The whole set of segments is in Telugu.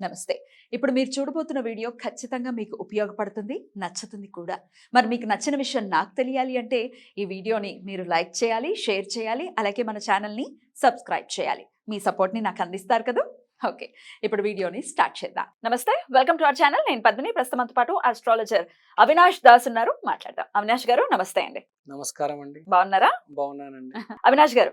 నమస్తే. ఇప్పుడు మీరు చూడబోతున్న వీడియో ఖచ్చితంగా మీకు ఉపయోగపడుతుంది నచ్చుతుంది కూడా. మరి మీకు నచ్చిన విషయం నాకు తెలియాలి అంటే ఈ వీడియోని మీరు లైక్ చేయాలి షేర్ చేయాలి అలాగే మన ఛానల్ని సబ్స్క్రైబ్ చేయాలి. మీ సపోర్ట్ని నాకు అందిస్తారు కదా? ఓకే. ఇప్పుడు వీడియోని స్టార్ట్ చేద్దాం. నమస్తే వెల్కమ్ టు అవర్ ఛానల్. నేను పద్మిని ప్రస్తుతంతో పాటు ఆస్ట్రాలజర్ అవినాష్ దాస్ ఉన్నారు. మాట్లాడదాం. అవినాష్ గారు నమస్తే అండి. నమస్కారం అండి. బాగున్నారా? బాగున్నానండి. అవినాష్ గారు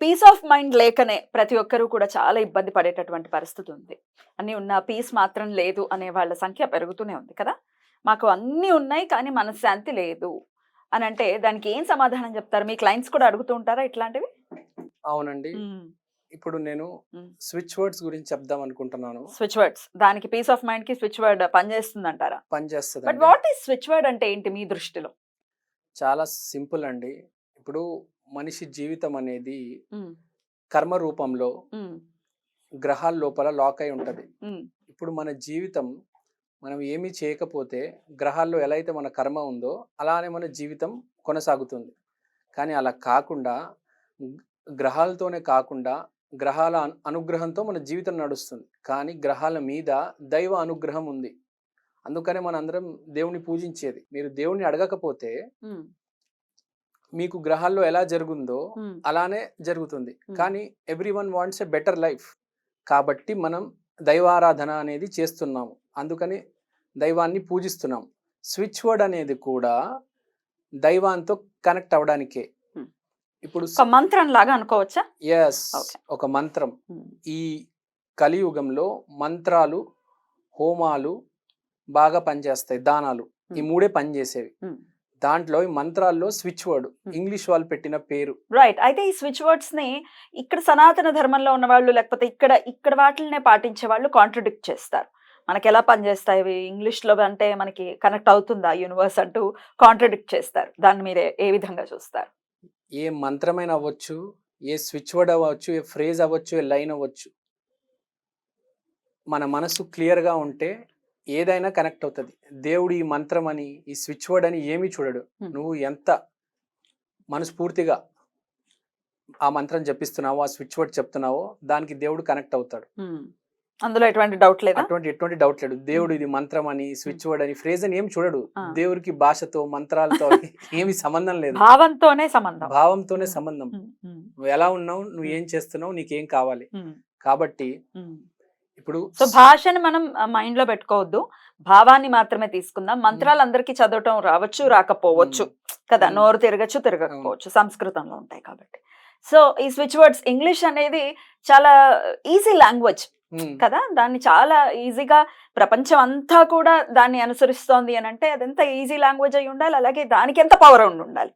పీస్ ఆఫ్ మైండ్ లేకనే ప్రతి ఒక్కరూ కూడా చాలా ఇబ్బంది పడేటటువంటి పరిస్థితి ఉంది. అన్ని ఉన్న పీస్ మాత్రం లేదు అనే వాళ్ళ సంఖ్య పెరుగుతూనే ఉంది కదా? మాకు అన్నీ ఉన్నాయి కానీ మనశ్శాంతి లేదు. అని అంటే దానికి ఏం సమాధానం చెప్తారు? మీ క్లయింట్స్ కూడా అడుగుతూ ఉంటారా ఇట్లాంటివి? అవునండి. ఇప్పుడు నేను. స్విచ్ వర్డ్స్ గురించి చెప్దాం అనుకుంటున్నాను. Switch words. దానికి పీస్ ఆఫ్ మైండ్కి స్విచ్ వర్డ్ పనిచేస్తుంది అంటారా బట్ పనిచేస్తుంది వాట్ ఈస్ స్విచ్ వర్డ్ అంటే ఏంటి మీ దృష్టిలో? చాలా సింపుల్ అండి. ఇప్పుడు మనిషి జీవితం అనేది కర్మ రూపంలో గ్రహాల లోపల లాక్ అయి ఉంటది. ఇప్పుడు మన జీవితం మనం ఏమీ చేయకపోతే గ్రహాల్లో ఎలా అయితే మన కర్మ ఉందో అలానే మన జీవితం కొనసాగుతుంది. కానీ అలా కాకుండా గ్రహాలతోనే కాకుండా గ్రహాల అను- అనుగ్రహంతో మన జీవితం నడుస్తుంది. కానీ గ్రహాల మీద దైవ అనుగ్రహం ఉంది. అందుకనే మన అందరం దేవుని పూజించేది. మీరు దేవుని అడగకపోతే మీకు గ్రహాల్లో ఎలా జరుగుందో అలానే జరుగుతుంది. కానీ everyone wants a better life. కాబట్టి మనం దైవారాధన అనేది చేస్తున్నాము. అందుకని దైవాన్ని పూజిస్తున్నాం స్విచ్ వర్డ్ అనేది కూడా దైవాంతో కనెక్ట్ అవడానికే. ఇప్పుడు మంత్రం లాగా అనుకోవచ్చా? ఎస్. ఒక మంత్రం. ఈ కలియుగంలో మంత్రాలు హోమాలు బాగా పనిచేస్తాయి. దానాలు. ఈ. మూడే పనిచేసేవి. దాంట్లో ఈ మంత్రాల్లో స్విచ్ వర్డ్. ఇంగ్లీష్ వాళ్ళు పెట్టిన పేరు. రైట్ అయితే ఈ స్విచ్ వర్డ్స్ని ఇక్కడ సనాతన ధర్మంలో ఉన్న వాళ్ళు లేకపోతే ఇక్కడ ఇక్కడ వాటినే పాటించే వాళ్ళు కాంట్రడిక్ట్ చేస్తారు. మనకి ఎలా పనిచేస్తాయి ఇవి ఇంగ్లీష్లో అంటే మనకి కనెక్ట్ అవుతుందా యూనివర్స్ అంటూ కాంట్రడిక్ట్ చేస్తారు. దాన్ని మీరు ఏ విధంగా చూస్తారు? ఏ మంత్రమైన అవ్వచ్చు ఏ స్విచ్ వర్డ్ అవ్వచ్చు ఏ ఫ్రేజ్ అవ్వచ్చు ఏ లైన్ అవ్వచ్చు మన మనసు క్లియర్గా ఉంటే ఏదైనా కనెక్ట్ అవుతుంది. దేవుడు ఈ మంత్రం అని ఈ స్విచ్ వర్డ్ అని ఏమీ చూడడు. నువ్వు ఎంత మనస్ఫూర్తిగా ఆ మంత్రం జపిస్తున్నావో ఆ స్విచ్ వర్డ్ చెప్తున్నావో దానికి దేవుడు కనెక్ట్ అవుతాడు. అందులో ఎటువంటి డౌట్ లేదా? అటువంటి ఎటువంటి డౌట్ లేడు దేవుడు ఇది మంత్రం అని స్విచ్ వర్డ్ అని ఫ్రేజ్ అని ఏం చూడడు. దేవుడికి భాషతో మంత్రాలతో ఏమి సంబంధం లేదు. భావంతోనే సంబంధం. భావంతోనే. సంబంధం. నువ్వు ఎలా ఉన్నావు? నువ్వు ఏం చేస్తున్నావు? నీకేం కావాలి? కాబట్టి. ఇప్పుడు సో భాషని మనం మైండ్లో పెట్టుకోవద్దు. భావాన్ని మాత్రమే తీసుకుందాం. మంత్రాలు అందరికీ చదవటం రావచ్చు రాకపోవచ్చు. కదా. నోరు తిరగచ్చు తిరగకపోవచ్చు. సంస్కృతంలో ఉంటాయి కాబట్టి. సో ఈ స్విచ్ వర్డ్స్ ఇంగ్లీష్ అనేది చాలా ఈజీ లాంగ్వేజ్ కదా. దాన్ని చాలా ఈజీగా ప్రపంచం అంతా కూడా దాన్ని అనుసరిస్తోంది అని అంటే అదెంత ఈజీ లాంగ్వేజ్ అయి ఉండాలి అలాగే దానికి ఎంత పవర్ ఉండి ఉండాలి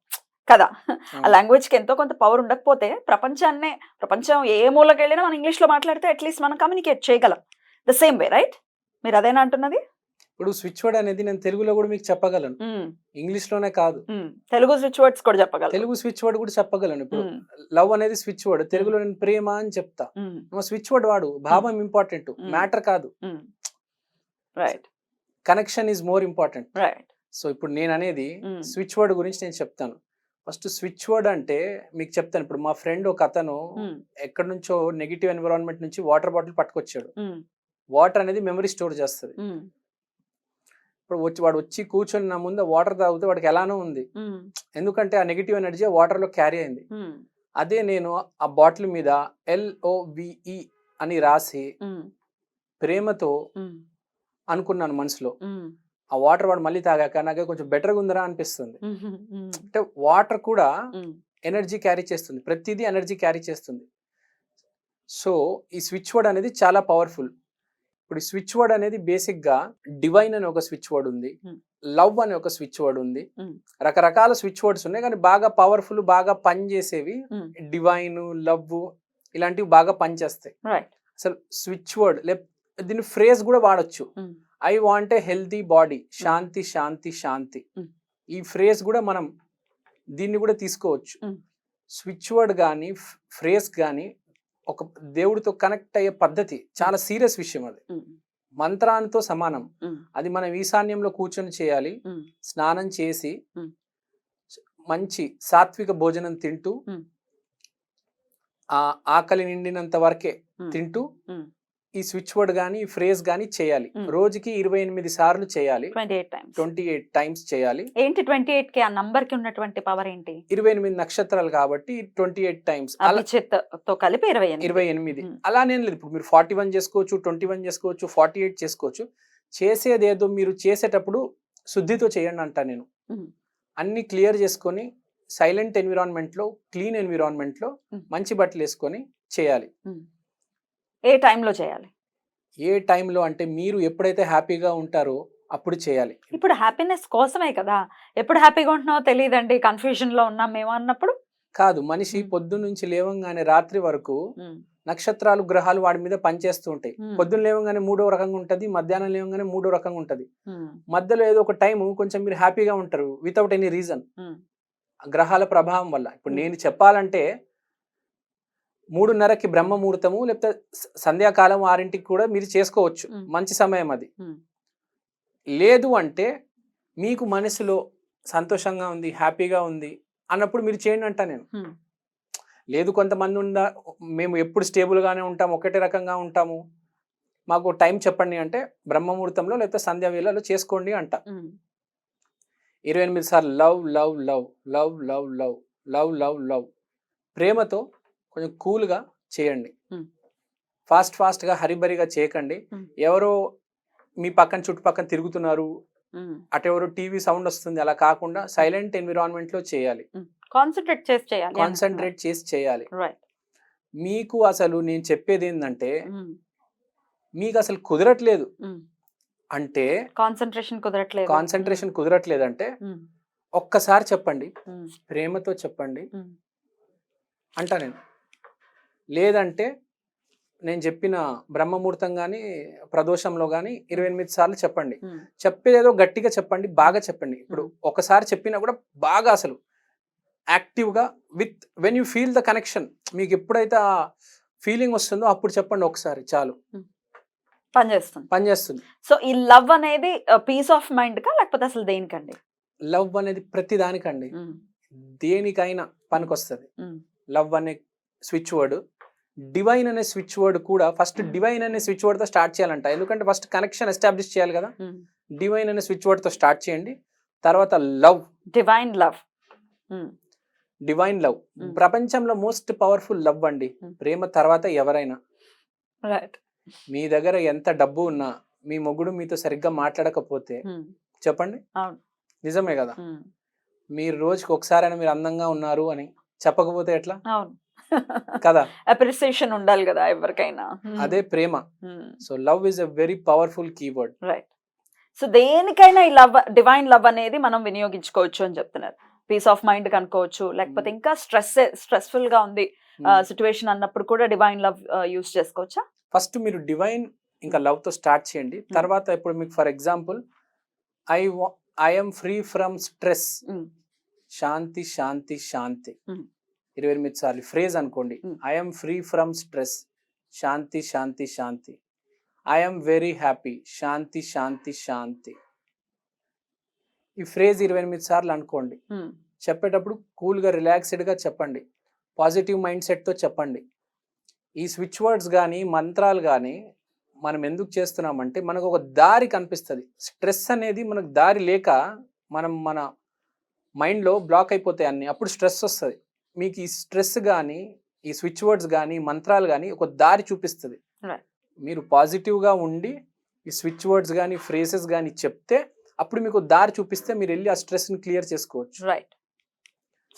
కదా? ఆ. లాంగ్వేజ్కి ఎంతో కొంత పవర్ ఉండకపోతే ప్రపంచాన్నే ప్రపంచం ఏ మూలకి వెళ్ళినా మనం ఇంగ్లీష్లో మాట్లాడితే అట్లీస్ట్ మనం కమ్యూనికేట్ చేయగలం. ద సేమ్ వే రైట్ మీరు అదేనా అంటున్నది? ఇప్పుడు స్విచ్ వర్డ్ అనేది నేను తెలుగులో కూడా మీకు చెప్పగలను. ఇంగ్లీష్లోనే కాదు. తెలుగు స్విచ్ వర్డ్స్ కూడా చెప్పగలం తెలుగు స్విచ్ వర్డ్ కూడా చెప్పగలను ఇప్పుడు. లవ్ అనేది స్విచ్ వర్డ్ తెలుగులో నేను ప్రేమ అని చెప్తా. నువ్వు స్విచ్ వర్డ్ వాడు. భావం ఇంపార్టెంట్. మ్యాటర్ కాదు. Right connection is more important right so ఇప్పుడు నేను అనేది. స్విచ్ వర్డ్ గురించి నేను చెప్తాను. ఫస్ట్ స్విచ్ వర్డ్ అంటే మీకు చెప్తాను. ఇప్పుడు మా ఫ్రెండ్ ఒక అతను ఎక్కడి నుంచో నెగిటివ్ ఎన్విరాన్మెంట్ నుంచి వాటర్ బాటిల్ పట్టుకొచ్చాడు. వాటర్ అనేది మెమరీ స్టోర్ చేస్తుంది. ఇప్పుడు వచ్చి వాడు వచ్చి కూర్చొని నా ముందు వాటర్ తాగితే వాడికి ఎలానో ఉంది. ఎందుకంటే ఆ నెగిటివ్ ఎనర్జీ వాటర్లో క్యారీ అయింది. అదే నేను ఆ బాటిల్ మీద ఎల్ఓవిఈ అని రాసి ప్రేమతో అనుకున్నాను మనసులో. ఆ వాటర్ వాడు మళ్ళీ తాగాక నాకు కొంచెం బెటర్గా ఉందరా అనిపిస్తుంది. అంటే వాటర్ కూడా ఎనర్జీ క్యారీ చేస్తుంది. ప్రతిదీ ఎనర్జీ క్యారీ చేస్తుంది. సో ఈ స్విచ్ వర్డ్ అనేది చాలా పవర్ఫుల్. ఇప్పుడు ఈ స్విచ్ వర్డ్ అనేది బేసిక్గా డివైన్ అనే ఒక స్విచ్ వర్డ్ ఉంది. లవ్ అనే ఒక స్విచ్ వర్డ్ ఉంది. రకరకాల స్విచ్ వర్డ్స్ ఉన్నాయి. కానీ బాగా పవర్ఫుల్ బాగా పనిచేసేవి డివైన్ లవ్ ఇలాంటివి బాగా పనిచేస్తాయి అసలు స్విచ్ వర్డ్ లే దీని ఫ్రేజ్ కూడా వాడచ్చు. I want a healthy body శాంతి శాంతి శాంతి. ఈ ఫ్రేజ్ కూడా మనం దీన్ని కూడా తీసుకోవచ్చు. స్విచ్ వర్డ్ కానీ ఫ్రేజ్ కానీ ఒక దేవుడితో కనెక్ట్ అయ్యే పద్ధతి చాలా సీరియస్ విషయం అది మంత్రానితో సమానం అది మనం ఈశాన్యంలో కూర్చొని చేయాలి. స్నానం చేసి. మంచి సాత్విక భోజనం తింటూ. ఆ ఆకలి నిండినంత వరకే. తింటూ. ఈ స్విచ్ వర్డ్ కానీ ఈ ఫ్రేజ్ కానీ చేయాలి. రోజుకి ఇరవై ఎనిమిది సార్లు చేయాలి. ట్వంటీ ఎయిట్ టైమ్స్ చేయాలి. ఏంటి ట్వంటీ ఎయిట్కి ఆ నంబర్కి ఉన్నటువంటి పవర్ ఏంటి? ఇరవై ఎనిమిది నక్షత్రాలు కాబట్టి ట్వంటీ ఎయిట్ టైమ్స్తో కలిపి ఇరవై ఎనిమిది. ఇరవై ఎనిమిది. అలానే లేదు. ఇప్పుడు మీరు ఫార్టీ వన్ చేసుకోవచ్చు ట్వంటీ వన్ చేసుకోవచ్చు ఫార్టీ ఎయిట్ చేసుకోవచ్చు. చేసేది ఏదో మీరు చేసేటప్పుడు శుద్ధితో చేయండి అంటా నేను. అన్ని క్లియర్ చేసుకొని సైలెంట్ ఎన్విరాన్మెంట్లో క్లీన్ ఎన్విరాన్మెంట్లో. మంచి బట్టలు వేసుకొని చేయాలి ఏ టైంలో చేయాలి? ఏ టైంలో అంటే మీరు ఎప్పుడైతే హ్యాపీగా ఉంటారో అప్పుడు చేయాలి. ఇప్పుడు హ్యాపీనెస్ కోసమే కదా! ఎప్పుడు హ్యాపీగా ఉంటున్నావో తెలియదండి కన్ఫ్యూజన్లో ఉన్నాం మేము అన్నప్పుడు. కాదు మనిషి. పొద్దు నుంచి లేవంగానే రాత్రి వరకు నక్షత్రాలు గ్రహాలు వాడి మీద పనిచేస్తూ ఉంటాయి. పొద్దున్న లేవంగానే మూడో రకంగా ఉంటది మధ్యాహ్నం లేవంగానే మూడో రకంగా ఉంటది. మధ్యలో ఏదో ఒక టైం కొంచెం మీరు హ్యాపీగా ఉంటారు వితౌట్ ఎనీ రీజన్ గ్రహాల ప్రభావం వల్ల. ఇప్పుడు. నేను చెప్పాలంటే మూడున్నరకి బ్రహ్మ ముహూర్తము లేకపోతే సంధ్యాకాలం ఆరింటికి కూడా మీరు చేసుకోవచ్చు Hmm. మంచి సమయం అది Hmm. లేదు అంటే మీకు మనసులో సంతోషంగా ఉంది హ్యాపీగా ఉంది అన్నప్పుడు మీరు చేయండి అంటా నేను లేదు కొంతమంది ఉందా మేము ఎప్పుడు స్టేబుల్గానే ఉంటాం ఒకటే రకంగా ఉంటాము మాకు టైం చెప్పండి అంటే బ్రహ్మముహూర్తంలో లేకపోతే సంధ్యా వేళలో చేసుకోండి అంట ఇరవై ఎనిమిది సార్లు love love love love love love love love love ప్రేమతో కొంచెం కూల్గా చేయండి. ఫాస్ట్ ఫాస్ట్గా హరిబరిగా చేయకండి. ఎవరో మీ పక్కన చుట్టుపక్కన తిరుగుతున్నారు. అటెవరో టీవీ సౌండ్ వస్తుంది. అలా కాకుండా సైలెంట్ ఎన్విరాన్మెంట్లో చేయాలి. కాన్సన్ట్రేట్ చేసి చేయాలి కాన్సన్ట్రేట్ చేసి చేయాలి. మీకు అసలు నేను చెప్పేది ఏంటంటే మీకు అసలు కుదరట్లేదు. అంటే కాన్సన్ట్రేషన్ కుదరట్లేదు. కాన్సన్ట్రేషన్ కుదరట్లేదంటే ఉమ్, ఒక్కసారి చెప్పండి. ప్రేమతో చెప్పండి. అంటా నేను. లేదంటే నేను చెప్పిన బ్రహ్మముహూర్తం కానీ ప్రదోషంలో కానీ ఇరవై ఎనిమిది సార్లు చెప్పండి. చెప్పేదేదో గట్టిగా చెప్పండి బాగా చెప్పండి. ఇప్పుడు ఒకసారి చెప్పినా కూడా బాగా అసలు యాక్టివ్గా with when you feel the connection మీకు ఎప్పుడైతే ఆ ఫీలింగ్ వస్తుందో అప్పుడు చెప్పండి ఒకసారి చాలు. పనిచేస్తుంది పనిచేస్తుంది సో ఈ లవ్ అనేది పీస్ ఆఫ్ మైండ్ కా లేకపోతే అసలు దేనికండి? లవ్ అనేది ప్రతి దానికండి. దేనికైనా పనికొస్తుంది. ఉమ్, లవ్ అనే స్విచ్ వర్డ్ డివైన్ అనే స్విచ్ వర్డ్ కూడా ఫస్ట్ Hmm. డివైన్ అనే స్విచ్ వర్డ్తో స్టార్ట్ చేయాలంట. ఎందుకంటే ఫస్ట్ కనెక్షన్ ఎస్టాబ్లిష్ చేయాలి కదా. డివైన్ అనే స్విచ్ వర్డ్తో స్టార్ట్ చేయండి. తర్వాత love divine love divine love Hmm. ప్రపంచంలో మోస్ట్ పవర్ఫుల్ లవ్ అండి. Hmm. ప్రేమ తర్వాత ఎవరైనా. మీ దగ్గర ఎంత డబ్బు ఉన్నా మీ మొగుడు మీతో సరిగ్గా మాట్లాడకపోతే చెప్పండి. నిజమే కదా. మీరు రోజుకి ఒకసారైనా మీరు అందంగా ఉన్నారు అని చెప్పకపోతే ఎట్లా? అవును. కదా? అప్రిసియేషన్ ఉండాలి కదా ఎవరికైనా. అదే ప్రేమ. So love is a very powerful keyword. Right so దేనికైనా ఈ లవ్ డివైన్ లవ్ అనేది మనం వినియోగించుకోవచ్చు అని చెప్తున్నారు. పీస్ ఆఫ్ మైండ్ కనుకోవచ్చు లేకపోతే ఇంకా స్ట్రెస్ స్ట్రెస్ఫుల్గా ఉంది సిచ్యువేషన్ అన్నప్పుడు కూడా డివైన్ లవ్ యూస్ చేసుకోవచ్చా? ఫస్ట్ మీరు డివైన్ ఇంకా లవ్తో స్టార్ట్ చేయండి. తర్వాత ఇప్పుడు మీకు for example I I'm free from stress. శాంతి శాంతి శాంతి. ఇరవై ఎనిమిది సార్లు. ఫ్రేజ్ అనుకోండి. ఐఎమ్ ఫ్రీ ఫ్రమ్ స్ట్రెస్ శాంతి శాంతి శాంతి. ఐఎమ్ వెరీ హ్యాపీ శాంతి శాంతి శాంతి. ఈ ఫ్రేజ్ ఇరవై ఎనిమిది సార్లు అనుకోండి. చెప్పేటప్పుడు కూల్గా రిలాక్స్డ్గా చెప్పండి. పాజిటివ్ మైండ్ సెట్తో చెప్పండి. ఈ స్విచ్ వర్డ్స్ కానీ మంత్రాలు కానీ మనం ఎందుకు చేస్తున్నామంటే మనకు ఒక దారి కనిపిస్తుంది. స్ట్రెస్ అనేది మనకు దారి లేక మనం మన మైండ్లో బ్లాక్ అయిపోతాయి అన్ని. అప్పుడు స్ట్రెస్ వస్తుంది. మీకు ఈ స్ట్రెస్ కానీ ఈ స్విచ్ వర్డ్స్ కానీ మంత్రాలు కానీ ఒక దారి చూపిస్తుంది. మీరు పాజిటివ్గా ఉండి ఈ స్విచ్ వర్డ్స్ కానీ ఫ్రేసెస్ కానీ చెప్తే అప్పుడు మీకు దారి చూపిస్తే మీరు వెళ్ళి ఆ స్ట్రెస్ని క్లియర్ చేసుకోవచ్చు. రైట్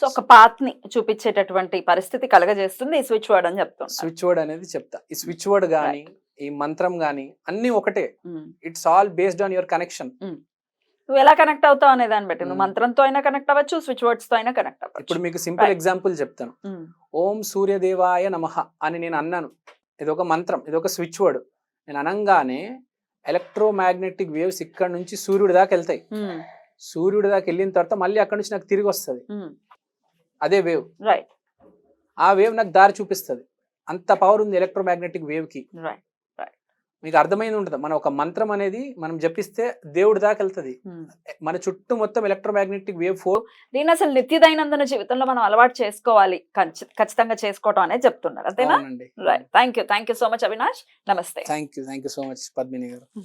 సో ఒక పాత్ని చూపించేటటువంటి పరిస్థితి కలగజేస్తుంది ఈ స్విచ్ వర్డ్ అని చెప్తున్నాను స్విచ్ వర్డ్ అనేది చెప్తా. ఈ స్విచ్ వర్డ్ కానీ ఈ మంత్రం కానీ అన్ని ఒకటే. It's all based on your connection నువ్వు ఎలా కనెక్ట్ అవుతావు అనే దాన్ని బట్టి. నువ్వు. మంత్రంతో అయినా కనెక్ట్ అవ్వచ్చు స్విచ్ వర్డ్స్తో అయినా కనెక్ట్ అవ్వచ్చు. ఇప్పుడు మీకు సింపుల్. ఎగ్జాంపుల్ చెప్తాను. ఓం సూర్యదేవాయ నమః అని నేను అన్నాను. ఇది ఒక మంత్రం ఇది ఒక స్విచ్ వర్డ్ నేను అనగానే ఎలక్ట్రోమాగ్నెటిక్ వేవ్స్ ఇక్కడ నుంచి సూర్యుడి దాకా వెళ్తాయి. సూర్యుడి దాకా వెళ్ళిన తర్వాత మళ్ళీ అక్కడ నుంచి నాకు తిరిగి వస్తుంది. అదే వేవ్ రైట్ ఆ వేవ్ నాకు దారి చూపిస్తుంది. అంత పవర్ ఉంది ఎలక్ట్రోమాగ్నెటిక్ వేవ్కి. రైట్ మీకు అర్థమైంది ఉంటుంది. మన ఒక మంత్రం అనేది మనం జపిస్తే దేవుడి దాకా వెళ్తది. మన చుట్టూ మొత్తం ఎలక్ట్రోమాగ్నెటిక్ వేవ్ ఫోర్ దీన్ని అసలు నిత్య దైనందిన జీవితంలో మనం అలవాటు చేసుకోవాలి. ఖచ్చి- ఖచ్చితంగా చేసుకోవటం అనేది చెప్తున్నారు. అంతేనా? Right thank you thank you so much Avinash నమస్తే thank you thank you so much Padmini garu.